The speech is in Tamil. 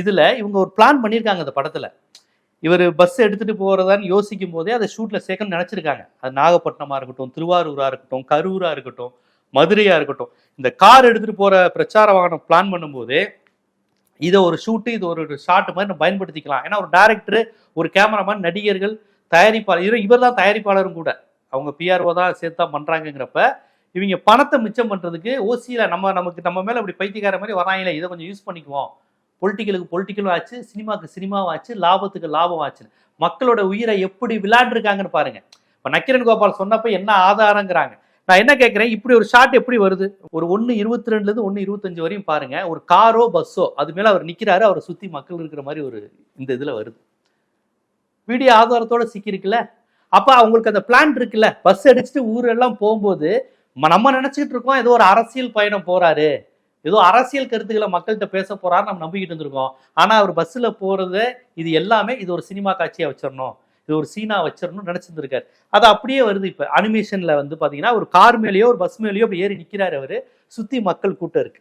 இதுல இவங்க ஒரு பிளான் பண்ணியிருக்காங்க அந்த படத்துல. இவர் பஸ் எடுத்துட்டு போறதான்னு யோசிக்கும் போதே அதை ஷூட்ல சேர்க்கணும்னு நினைச்சிருக்காங்க. அது நாகப்பட்டினமா இருக்கட்டும் திருவாரூரா இருக்கட்டும் கரூரா இருக்கட்டும் மதுரையா இருக்கட்டும். இந்த கார் எடுத்துட்டு போற பிரச்சார வாகனம் பிளான் பண்ணும்போது இதை ஒரு ஷூட்டு இது ஒரு ஷாட் மாதிரி நம்ம பயன்படுத்திக்கலாம். ஏன்னா ஒரு டேரக்டர் ஒரு கேமராமேன் நடிகர்கள் தயாரிப்பாளர் இவர் தான் தயாரிப்பாளரும் கூட. அவங்க பிஆர்ஓ தான் சேர்த்து தான் பண்ணுறாங்கிறப்ப இவங்க பணத்தை மிச்சம் பண்ணுறதுக்கு ஓசியில் நம்ம நமக்கு நம்ம மேலே இப்படி பைத்தியக்கார மாதிரி வராங்களே இதை கொஞ்சம் யூஸ் பண்ணிக்குவோம். பொலிட்டிக்கலுக்கு பொலிட்டிக்கலும் ஆச்சு சினிமாவுக்கு சினிமாவும் ஆச்சு லாபத்துக்கு லாபம் ஆச்சு. மக்களோட உயிரை எப்படி விளையாண்டுருக்காங்கன்னு பாருங்க. இப்போ நக்கிரன் கோபால் சொன்னப்ப என்ன ஆதாரங்கிறாங்க. நான் என்ன கேட்குறேன்? இப்படி ஒரு ஷாட் எப்படி வருது? ஒரு ஒன்று இருபத்தி ரெண்டுலேருந்து ஒன்று இருபத்தஞ்சு வரையும் பாருங்க. ஒரு காரோ பஸ்ஸோ அது மேலே அவர் நிற்கிறாரு அவரை சுற்றி மக்கள் இருக்கிற மாதிரி ஒரு இந்த இதில் வருது. வீடியோ ஆதாரத்தோட சிக்கியிருக்குல்ல. அப்போ அவங்களுக்கு அந்த பிளான் இருக்குல்ல. பஸ் அடிச்சுட்டு ஊரெல்லாம் போகும்போது நம்ம நினச்சிக்கிட்டு இருக்கோம் ஏதோ ஒரு அரசியல் பயணம் போகிறாரு ஏதோ அரசியல் கருத்துக்களை மக்கள்கிட்ட பேச போறாரு நம்ம நம்பிக்கிட்டு இருந்திருக்கோம். ஆனால் அவர் பஸ்ஸில் போகிறது இது எல்லாமே இது ஒரு சினிமா காட்சியாக வச்சிடணும் இது ஒரு சீனா வச்சிடணும்னு நினச்சிருந்துருக்காரு. அது அப்படியே வருது இப்போ. அனிமேஷனில் வந்து பார்த்தீங்கன்னா ஒரு கார் மேலேயோ ஒரு பஸ் மேலேயோ அப்படி ஏறி நிற்கிறாரு அவர். சுற்றி மக்கள் கூட்டம் இருக்கு.